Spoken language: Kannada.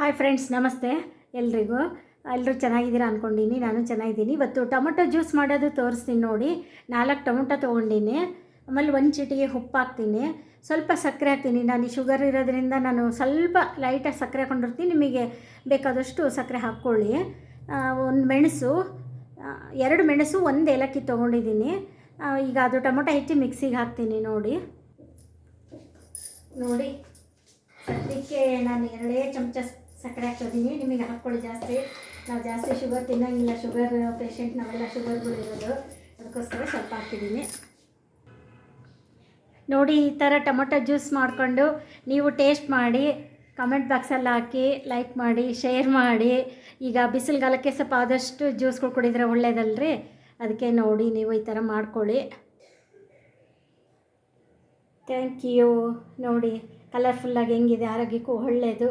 ಹಾಯ್ ಫ್ರೆಂಡ್ಸ್ ನಮಸ್ತೆ. ಎಲ್ರಿಗೂ? ಎಲ್ಲರೂ ಚೆನ್ನಾಗಿದ್ದೀರಾ ಅಂದ್ಕೊಂಡಿನಿ ನಾನು ಚೆನ್ನಾಗಿದ್ದೀನಿ. ಇವತ್ತು ಟೊಮೊಟೊ ಜ್ಯೂಸ್ ಮಾಡೋದು ತೋರಿಸ್ತೀನಿ ನೋಡಿ. ನಾಲ್ಕು ಟೊಮೊಟೊ ತೊಗೊಂಡಿನಿ. ಆಮೇಲೆ ಒಂದು ಚಿಟಿಗೆ ಉಪ್ಪು ಹಾಕ್ತೀನಿ. ಸ್ವಲ್ಪ ಸಕ್ಕರೆ ಹಾಕ್ತೀನಿ. ನಾನು ಶುಗರ್ ಇರೋದ್ರಿಂದ ನಾನು ಸ್ವಲ್ಪ ಲೈಟಾಗಿ ಸಕ್ಕರೆ ಹಾಕೊಂಡಿರ್ತೀನಿ ನಿಮಗೆ ಬೇಕಾದಷ್ಟು ಸಕ್ಕರೆ ಹಾಕ್ಕೊಳ್ಳಿ. ಒಂದು ಮೆಣಸು ಎರಡು ಮೆಣಸು, ಒಂದು ಏಲಕ್ಕಿ ತೊಗೊಂಡಿದ್ದೀನಿ. ಈಗ ಅದು ಟೊಮೊಟೊ ಹೆಚ್ಚಿ ಮಿಕ್ಸಿಗೆ ಹಾಕ್ತೀನಿ ನೋಡಿ. ನೋಡಿ ಅದಕ್ಕೆ ನಾನು ಎರಡೇ ಚಮಚ ಸಕ್ಕರೆ ಹಾಕ್ತಿದ್ದೀನಿ ನಿಮಗೆ ಹಾಕ್ಕೊಳ್ಳಿ ಜಾಸ್ತಿ. ನಾವು ಜಾಸ್ತಿ ಶುಗರ್ ತಿನ್ನೋಂಗಿಲ್ಲ. ಶುಗರ್ ಪೇಷಂಟ್ ನಾವೆಲ್ಲ ಶುಗರ್ಗಳು ಇರೋದು ಅದಕ್ಕೋಸ್ಕರ ಸ್ವಲ್ಪ ಹಾಕ್ತಿದ್ದೀನಿ ನೋಡಿ, ಈ ಥರ ಟೊಮೊಟೊ ಜ್ಯೂಸ್ ಮಾಡಿಕೊಂಡು ನೀವು ಟೇಸ್ಟ್ ಮಾಡಿ ಕಮೆಂಟ್ ಬಾಕ್ಸಲ್ಲಿ ಹಾಕಿ ಲೈಕ್ ಮಾಡಿ ಶೇರ್ ಮಾಡಿ. ಈಗ ಬಿಸಿಲುಗಾಲಕ್ಕೆ ಸ್ವಲ್ಪ ಆದಷ್ಟು ಜ್ಯೂಸ್ಗಳು ಕುಡಿದ್ರೆ ಒಳ್ಳೇದಲ್ರಿ? ಅದಕ್ಕೆ ನೋಡಿ, ನೀವು ಈ ಥರ ಮಾಡ್ಕೊಳ್ಳಿ. ಥ್ಯಾಂಕ್ ಯು ನೋಡಿ ಕಲರ್ಫುಲ್ಲಾಗಿ ಹೆಂಗಿದೆ. ಆರೋಗ್ಯಕ್ಕೂ ಒಳ್ಳೆಯದು